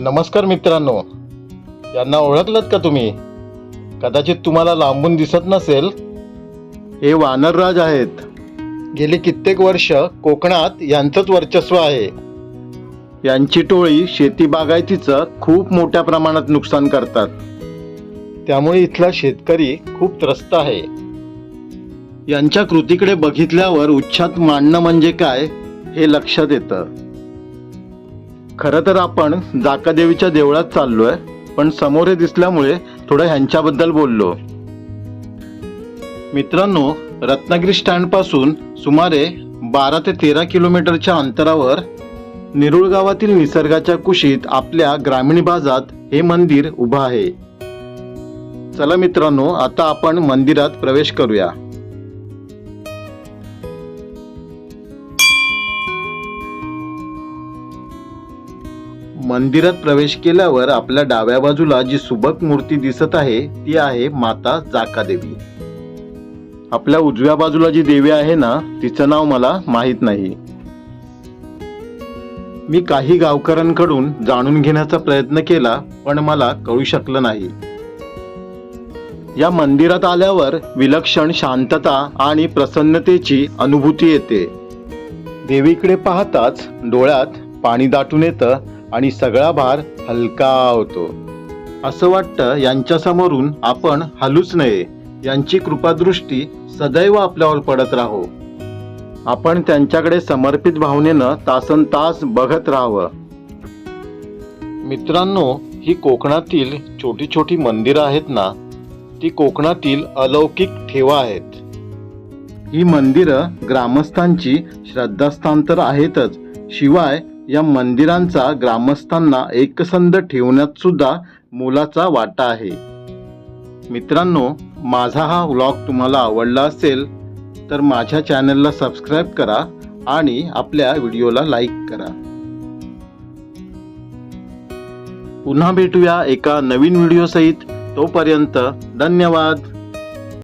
नमस्कार मित्रांनो. यांना ओळखलत का तुम्ही? कदाचित तुम्हाला लांबून दिसत नसेल. हे वानरराज आहेत. गेली कित्येक वर्ष कोकणात यांचंच वर्चस्व आहे. यांची टोळी शेती बागायतीचं खूप मोठ्या प्रमाणात नुकसान करतात. त्यामुळे इथला शेतकरी खूप त्रस्त आहे. यांच्या कृतीकडे बघितल्यावर उच्छाद मांडणं म्हणजे काय हे लक्षात येतं. खरं तर आपण जाकादेवीच्या देवळात चाललोय पण समोर हे दिसल्यामुळे थोडं ह्यांच्याबद्दल बोललो. मित्रांनो रत्नागिरी स्टँडपासून सुमारे बारा ते तेरा किलोमीटरच्या अंतरावर निरुळ गावातील निसर्गाच्या कुशीत आपल्या ग्रामीण भागात हे मंदिर उभं आहे. चला मित्रांनो आता आपण मंदिरात प्रवेश करूया. मंदिरात प्रवेश केल्यावर आपल्या डाव्या बाजूला जी सुबक मूर्ती दिसत आहे ती आहे माता जाका देवी आपल्या उजव्या बाजूला जी देवी आहे ना तिचं नाव मला माहीत नाही. मी काही गावकऱ्यांकडून जाणून घेण्याचा प्रयत्न केला पण मला कळू शकलं नाही. या मंदिरात आल्यावर विलक्षण शांतता आणि प्रसन्नतेची अनुभूती येते. देवीकडे पाहताच डोळ्यात पाणी दाटून येतं आणि सगळा भार हलका होतो. असं वाटतं यांच्या समोरून आपण हलूच नये. यांची कृपादृष्टी सदैव आपल्यावर पडत राहो. आपण त्यांच्याकडे समर्पित भावनेनं तासन तास बघत राहावं. मित्रांनो ही कोकणातील छोटी छोटी मंदिरं आहेत ना ती कोकणातील अलौकिक ठेवा आहेत. ही मंदिरं ग्रामस्थांची श्रद्धास्थान तर आहेतच. शिवाय या मंदिरांचा ग्रामस्थांना एकसंध ठेवण्यात सुद्धा मोलाचा वाटा आहे. मित्रांनो माझा हा व्लॉग तुम्हाला आवडला असेल तर माझ्या चॅनलला सबस्क्राईब करा आणि आपल्या व्हिडिओला लाईक करा. पुन्हा भेटूया एका नवीन व्हिडिओसहित तोपर्यंत धन्यवाद.